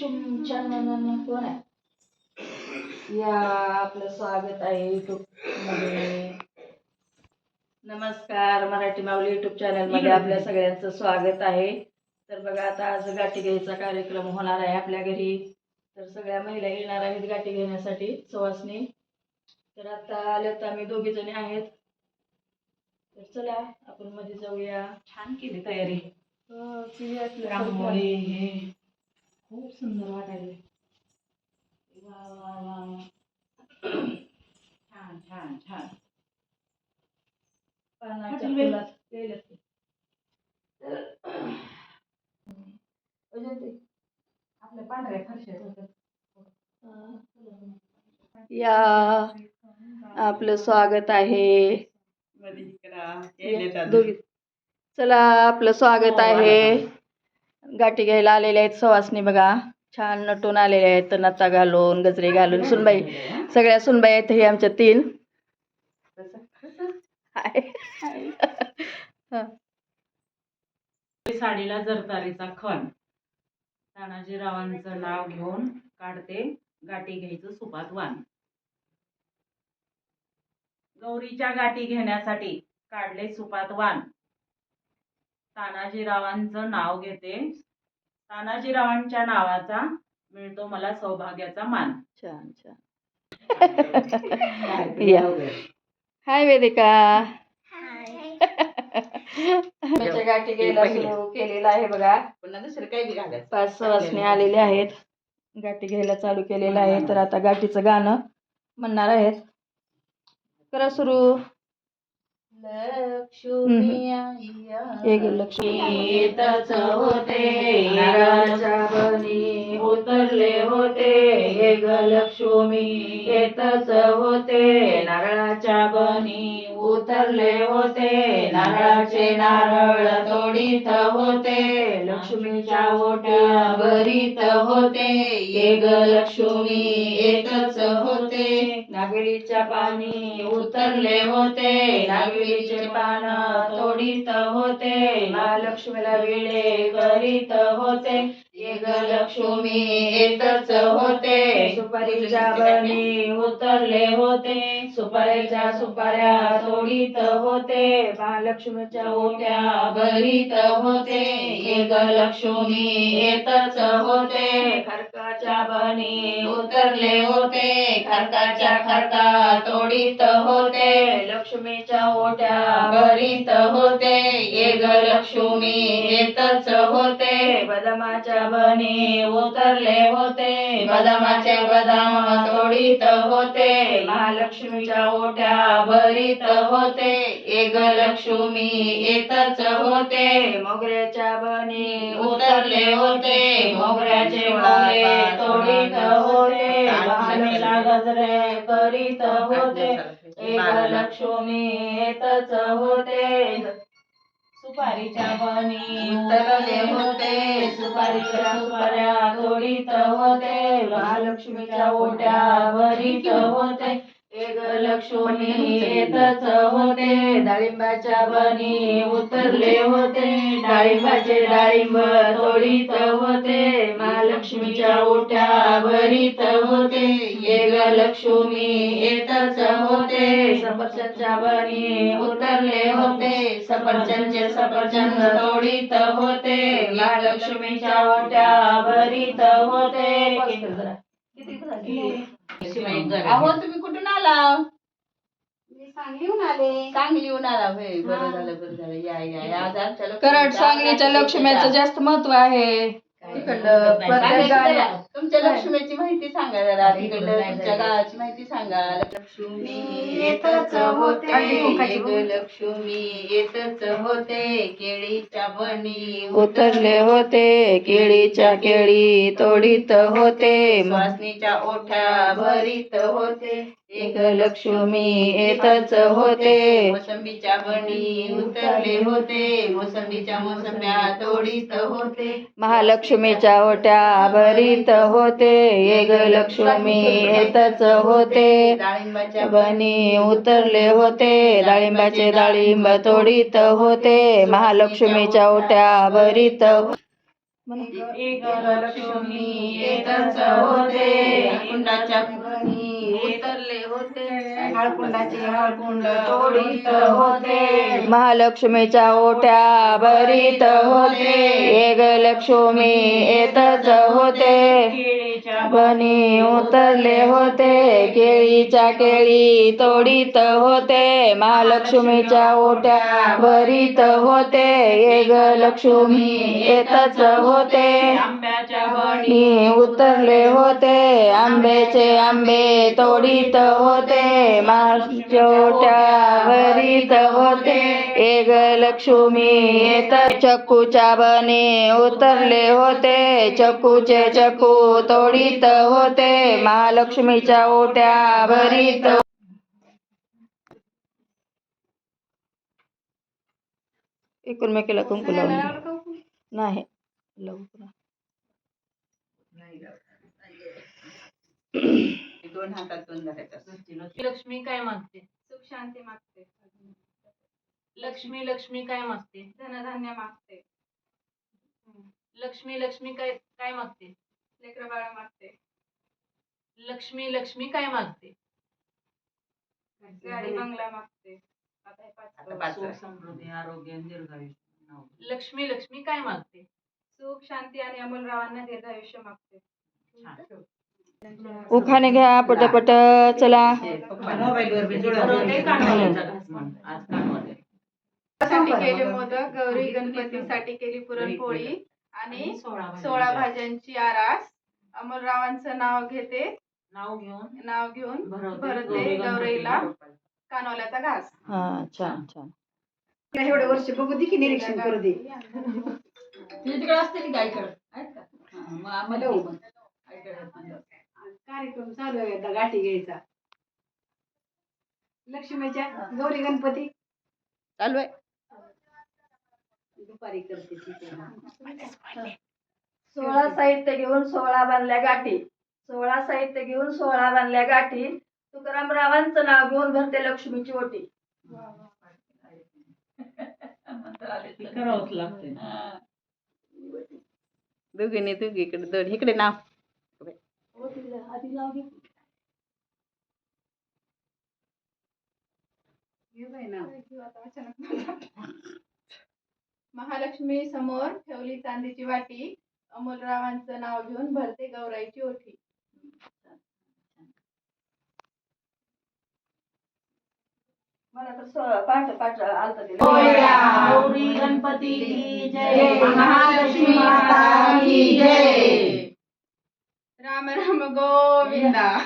चुमच्या कोण आहे? या आपलं स्वागत आहे युट्यूबमध्ये. नमस्कार मराठी माऊली युट्यूब चॅनलमध्ये आपल्या सगळ्यांचं स्वागत आहे. तर बघा आता आज गाठी घ्यायचा कार्यक्रम होणार आहे आपल्या घरी. तर सगळ्या महिला येणार आहेत गाठी घेण्यासाठी सुवासनी तर आता आल्यात आम्ही दोघी जणी आहेत. तर चला आपण मध्ये जाऊया. छान केली तयारी. हो, सुंदर वाटायले. वा वा वा. छान छान छान. पानाच्या हॉटेल वेल. फुलात केलं ते. अजून ते आपल्या पांढऱ्या फरशात होतं. या आपलं स्वागत आहे. चला आपलं स्वागत आहे. गाठी घ्यायला आलेले आहेत सवासनी बघा. छान नटून आलेले आहेत. नचा घालून गजरे घालून. सुनबाई सगळ्या सुनबाई आहेत हे आमच्या तीन. साडीला जरतारीचा खण. तानाजीरावांचं नाव घेऊन काढते. गाठी घ्यायचं सुपात वाण गौरीच्या गाठी घेण्यासाठी काढले सुपात वाण तानाजीरावांचं नाव घेते. तानाजीरावांच्या नावाचा मिळतो मला सौभाग्याचा मान. छान छान. या. हाय वेदिका. गाठी घ्यायला सुरू केलेला आहे बघा. पुन्हा दुसरं काही बी घालायचं. पाच आलेले आहेत. गाठी घ्यायला चालू केलेलं आहे. तर आता गाठीचं गाणं म्हणणार आहेत. करा सुरू. लक्ष्मी होते उतरले होते हे गलक्ष्मी लक्ष्मी येतच होते नारळाच्या बनी. उतरले होते नारळाचे नारळ तोडीत होते लक्ष्मीच्या ओट्या भरीत होते. ये ग लक्ष्मी येतच होते नागरीच्या पाणी उतरले होते नागरीचे पान तोडीत होते. महालक्ष्मीला विळे करीत होते लक्ष्मी येतच होते. सुपारीच्या बनी उतरले होते. सुपारीच्या सुपाऱ्या सोडित होते. महालक्ष्मीच्या ओट्या भरीत होते. एक लक्ष्मी येतच होते. खडकाच्या बनी उतरले होते. खडकाच्या खडका तोडीत होते. लक्ष्मीच्या ओट्या भरीत होते. ये ग लक्ष्मी येतच होते. बदामाच्या बनी उतरले होते. बदामाचे बदाम तोडीत होते. महालक्ष्मीच्या ओट्या भरीत होते. ये ग लक्ष्मी येतच होते. मोगऱ्याच्या बनी उतरले होते. मोगऱ्याचे मोगरे तोडीत होते महालक्ष्मीला गजरे करीत होते. एक लक्ष्मी येतच होते. सुपारीच्या बनी उतरले होते. सुपारीच्या सुपाऱ्या तोडीत होते. महालक्ष्मीच्या ओट्या भरीत होते. एक लक्ष्मी येतच होते. डाळिंबाच्या बनी उतरले होते. डाळिंबाचे डाळिंब तोडीत होते. महालक्ष्मीच्या ओट्या भरीत होते. एक लक्ष्मी येतच होते. सफरचंदच्या बनी उतरले होते. सफरचंदचे सफरचंद तोडीत होते. महालक्ष्मीच्या ओट्या भरीत होते किती आला. मी सांगलीहून आले सांगलीहून आला होय बरं. झालं बरं झालं. या या या. आज आमच्या कराड सांगलीच्या लक्ष्मीचं जास्त महत्त्व आहे. तुमच्या लक्ष्मीची माहिती सांगा जरा तिकडलं तुमच्या गावाची माहिती सांगा. लक्ष्मी येतच होते. ग लक्ष्मी येतच होते. केळीच्या बनी उतरले होते. केळीच्या केळी तोडीत होते. वासनीच्या ओठ्या भरीत होते. एक लक्ष्मी येतच होते. मोसंबीच्या बनी उतरले होते. मोसंबीच्या मोसंब्या तोडीत होते. लक्ष्मीच्या ओट्या भरीत होते. एक लक्ष्मी येतच होते. बनी उतरले होते. डाळिंबाचे डाळिंब तोडीत होते. महालक्ष्मीच्या ओट्या भरीत एक लक्ष्मी येतच होते. कुंडाच्या उतरले होते. हळकुंडाची हळकुंड तोडीत होते. महालक्ष्मीच्या ओट्या भरीत होते. एक लक्ष्मी येतच होते. बनी उतरले होते केळीच्या केळी तोडीत होते महालक्ष्मीच्या ओट्या भरीत होते एक लक्ष्मी येतच होते. आंब्याच्या बनी उतरले होते आंब्याचे आंबे तोडीत होते महालक्ष्मीच्या भरीत होते. एक लक्ष्मी येत चक्कूच्या बने उतरले होते चक्कूचे चक्कू तोडीत होते. महालक्ष्मीच्या ओट्या भरीत एकूणमेकीला कुंकू लावून नाही लवकर दोन हातात दोन धरायचं लक्ष्मी काय मागते? सुख शांती मागते. लक्ष्मी लक्ष्मी काय मागते? धनधान्य मागते. लक्ष्मी लक्ष्मी काय काय मागते? लेकर बाळ मागते लक्ष्मी लक्ष्मी काय मागते गाडी बंगला मागते आता हे पाच आता पाच वेळा. समृद्धी आरोग्य आणि दीर्घायुष्य लक्ष्मी लक्ष्मी काय मागते सुख शांती आणि अमोलरावांना दीर्घायुष्य मागते उखाणे घ्या पटपट चला मोबाईलवर बी जुळत बरोबर, नाही. ते कानवाल्याचा घास म्हण. आज कानवाले. साठी केले मोदक गौरी गणपतीसाठी केली पुरणपोळी आणि. सोळा भाज्यांची आरास अमोलरावांचं नाव घेते. नाव घेऊन? नाव घेऊन भरवते. भरते गौरी गौरीला गणपती. कानवल्याचा घास. हा छान. छान एवढे वर्ष बघू दे की निरीक्षण करू दे. तिकडे असते की गायकडे आहेत का? हा, मग आम्हाला येऊ मग. कार्यक्रम चालू आहे आता गाठी घ्यायचा. लक्ष्मीच्या गौरी गणपती. चालू आहे. दुपारी करते ती ते. सोळा साहित्य घेऊन सोळा बांधल्या गाठी. सोळा साहित्य घेऊन सोळा बांधल्या गाठी. तुकारामरावांचं नाव घेऊन भरते लक्ष्मीची ओटी. करावंच लागते हा. दोन इकडे नाव. महालक्ष्मी समोर ठेवली चांदीची वाटी. अमोलरावांचं नाव घेऊन भरते गौराईची ओठी. मला तर स- पाठ पाठ आलत गौरी गणपती की जय. महालक्ष्मी माता की जय. राम राम गोविंदा.